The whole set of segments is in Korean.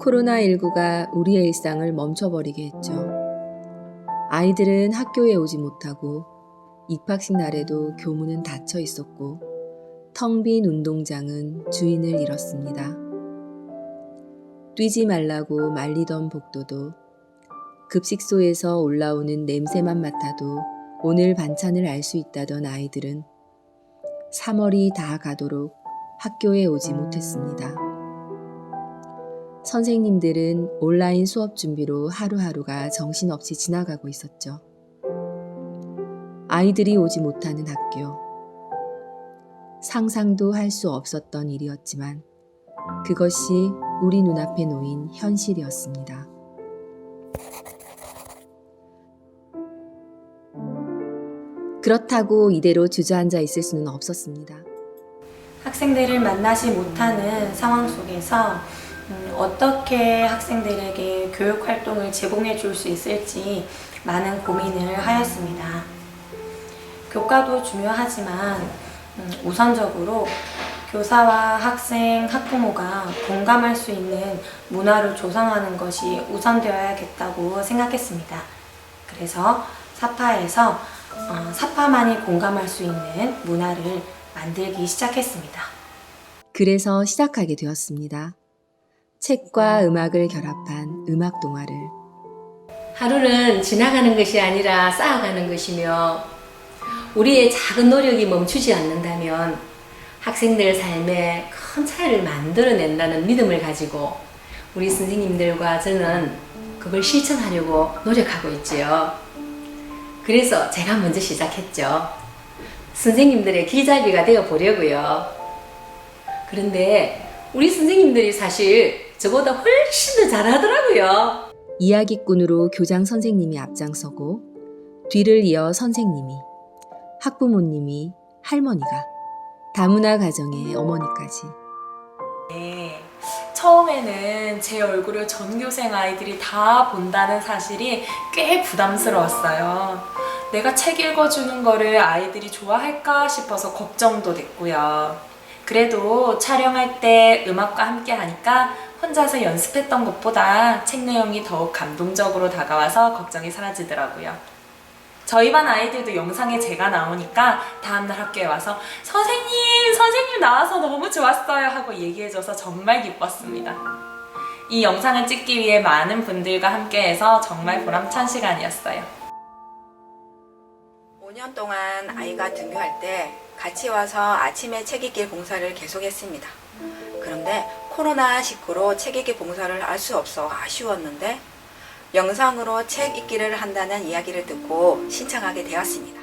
코로나19가 우리의 일상을 멈춰버리게 했죠. 아이들은 학교에 오지 못하고 입학식 날에도 교문은 닫혀 있었고 텅 빈 운동장은 주인을 잃었습니다. 뛰지 말라고 말리던 복도도 급식소에서 올라오는 냄새만 맡아도 오늘 반찬을 알 수 있다던 아이들은 3월이 다 가도록 학교에 오지 못했습니다. 선생님들은 온라인 수업 준비로 하루하루가 정신없이 지나가고 있었죠. 아이들이 오지 못하는 학교. 상상도 할 수 없었던 일이었지만 그것이 우리 눈앞에 놓인 현실이었습니다. 그렇다고 이대로 주저앉아 있을 수는 없었습니다. 학생들을 만나지 못하는 상황 속에서 음, 어떻게 학생들에게 교육 활동을 제공해 줄 수 있을지 많은 고민을 하였습니다. 교과도 중요하지만 음, 우선적으로 교사와 학생, 학부모가 공감할 수 있는 문화를 조성하는 것이 우선되어야겠다고 생각했습니다. 그래서 사파에서 어, 사파만이 공감할 수 있는 문화를 만들기 시작했습니다. 그래서 시작하게 되었습니다. 책과 음악을 결합한 음악 동화를 하루는 지나가는 것이 아니라 쌓아가는 것이며 우리의 작은 노력이 멈추지 않는다면 학생들 삶에 큰 차이를 만들어낸다는 믿음을 가지고 우리 선생님들과 저는 그걸 실천하려고 노력하고 있지요. 그래서 제가 먼저 시작했죠. 선생님들의 길잡이가 되어 보려고요. 그런데 우리 선생님들이 사실 저보다 훨씬 더 잘하더라고요. 이야기꾼으로 교장 선생님이 앞장서고 뒤를 이어 선생님이 학부모님이 할머니가 다문화 가정의 어머니까지 네. 처음에는 제 얼굴을 전교생 아이들이 다 본다는 사실이 꽤 부담스러웠어요. 내가 책 읽어주는 거를 아이들이 좋아할까 싶어서 걱정도 됐고요. 그래도 촬영할 때 음악과 함께 하니까 혼자서 연습했던 것보다 책 내용이 더욱 감동적으로 다가와서 걱정이 사라지더라고요. 저희 반 아이들도 영상에 제가 나오니까 다음날 학교에 와서 선생님, 선생님 나와서 너무 좋았어요 하고 얘기해줘서 정말 기뻤습니다. 이 영상을 찍기 위해 많은 분들과 함께해서 정말 보람찬 시간이었어요. 5년 동안 아이가 등교할 때 같이 와서 아침에 책 읽기 봉사를 계속했습니다. 그런데 코로나19로 책 읽기 봉사를 할 수 없어 아쉬웠는데 영상으로 책 읽기를 한다는 이야기를 듣고 신청하게 되었습니다.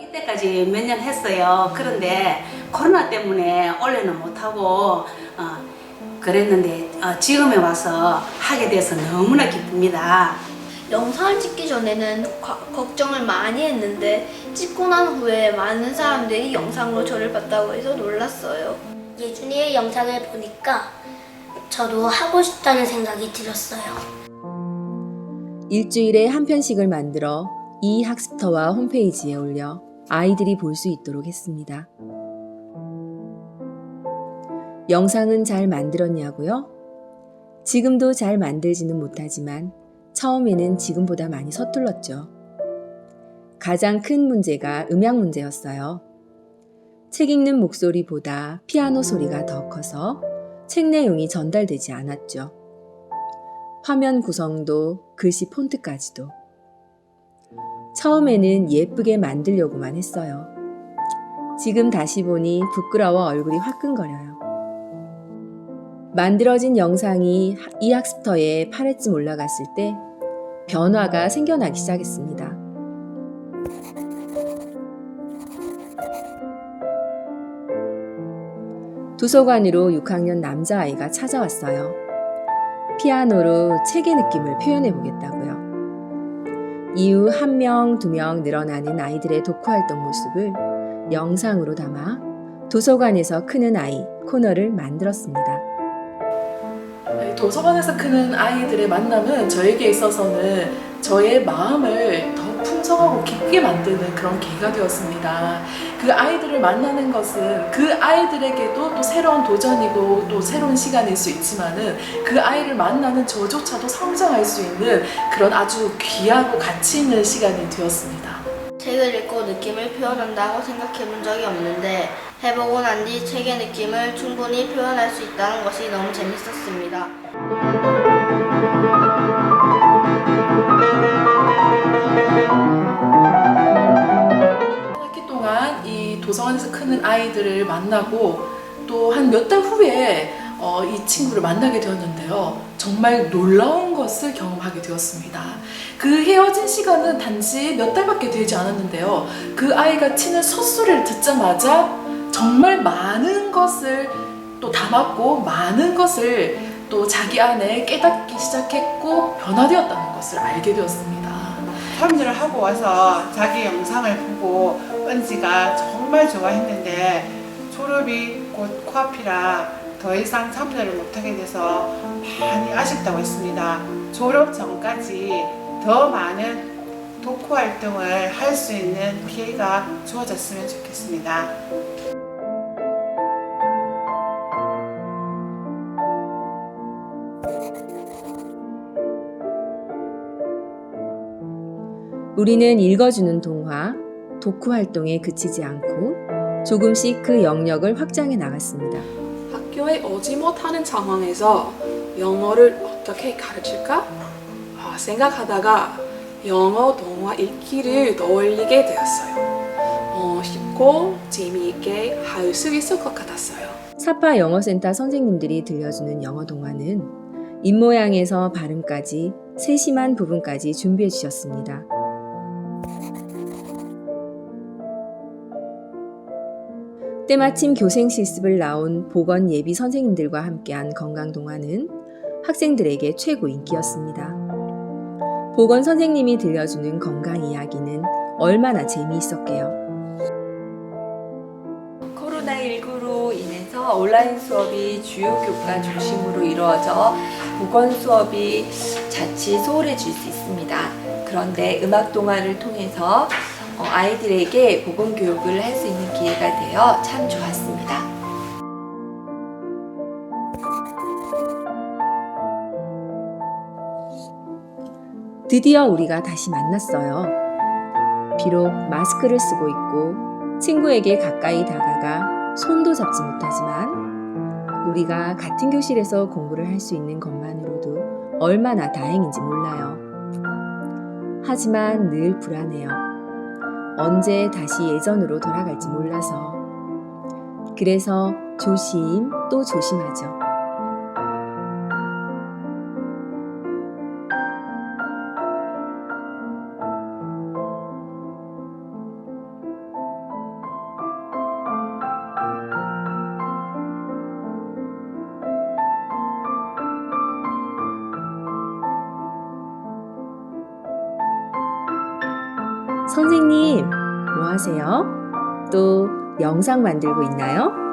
이때까지 몇 년 했어요. 그런데 코로나 때문에 원래는 못하고 어, 그랬는데 어, 지금에 와서 하게 돼서 너무나 기쁩니다. 영상을 찍기 전에는 과- 걱정을 많이 했는데 찍고 난 후에 많은 사람들이 영상으로 저를 봤다고 해서 놀랐어요. 예준이의 영상을 보니까 저도 하고 싶다는 생각이 들었어요. 일주일에 한 편씩을 만들어 이 학습터와 홈페이지에 올려 아이들이 볼 수 있도록 했습니다. 영상은 잘 만들었냐고요? 지금도 잘 만들지는 못하지만 처음에는 지금보다 많이 서툴렀죠. 가장 큰 문제가 음향 문제였어요. 책 읽는 목소리보다 피아노 소리가 더 커서 책 내용이 전달되지 않았죠. 화면 구성도 글씨 폰트까지도. 처음에는 예쁘게 만들려고만 했어요. 지금 다시 보니 부끄러워 얼굴이 화끈거려요. 만들어진 영상이 이 학습터에 8회쯤 올라갔을 때 변화가 생겨나기 시작했습니다. 도서관으로 6학년 남자아이가 찾아왔어요. 피아노로 책의 느낌을 표현해 보겠다고요. 이후 한 명, 두 명 늘어나는 아이들의 독후 활동 모습을 영상으로 담아 도서관에서 크는 아이 코너를 만들었습니다. 도서관에서 크는 아이들의 만남은 저에게 있어서는 저의 마음을 더 풍성하고 기쁘게 만드는 그런 계기가 되었습니다. 그 아이들을 만나는 것은 그 아이들에게도 또 새로운 도전이고 또 새로운 시간일 수 있지만은 그 아이를 만나는 저조차도 성장할 수 있는 그런 아주 귀하고 가치 있는 시간이 되었습니다. 책을 읽고 느낌을 표현한다고 생각해 본 적이 없는데 해보고 난 뒤 책의 느낌을 충분히 표현할 수 있다는 것이 너무 재밌었습니다. 한 학기 동안 이 도서관에서 크는 아이들을 만나고 또 한 몇 달 후에 어, 이 친구를 만나게 되었는데요. 정말 놀라운 것을 경험하게 되었습니다. 그 헤어진 시간은 단지 몇 달밖에 되지 않았는데요. 그 아이가 치는 첫소리를 듣자마자 정말 많은 것을 또 담았고 많은 것을 또 자기 안에 깨닫기 시작했고 변화되었다는 것을 알게 되었습니다. 참여를 하고 와서 자기 영상을 보고 은지가 정말 좋아했는데 졸업이 곧 코앞이라 더 이상 참여를 못하게 돼서 많이 아쉽다고 했습니다. 졸업 전까지 더 많은 독후 활동을 할 수 있는 기회가 주어졌으면 좋겠습니다. 우리는 읽어주는 동화, 독후 활동에 그치지 않고 조금씩 그 영역을 확장해 나갔습니다. 학교에 오지 못하는 상황에서 영어를 어떻게 가르칠까 아, 생각하다가 영어 동화 읽기를 떠올리게 되었어요. 어, 쉽고 재미있게 할 수 있을 것 같았어요. 사파 영어센터 선생님들이 들려주는 영어 동화는 입모양에서 발음까지 세심한 부분까지 준비해 주셨습니다. 때마침 교생 실습을 나온 보건 예비 선생님들과 함께한 건강 동화는 학생들에게 최고 인기였습니다. 보건 선생님이 들려주는 건강 이야기는 얼마나 재미있었게요. 코로나19로 인해서 온라인 수업이 주요 교과 중심으로 이루어져 보건 수업이 자칫 소홀해질 수 있습니다. 그런데 음악 동화를 통해서 어, 아이들에게 보건 교육을 할 수 있는 기회가 되어 참 좋았습니다. 드디어 우리가 다시 만났어요. 비록 마스크를 쓰고 있고 친구에게 가까이 다가가 손도 잡지 못하지만 우리가 같은 교실에서 공부를 할 수 있는 것만으로도 얼마나 다행인지 몰라요. 하지만 늘 불안해요. 언제 다시 예전으로 돌아갈지 몰라서. 그래서 조심 또 조심하죠. 선생님, 뭐 하세요? 또 영상 만들고 있나요?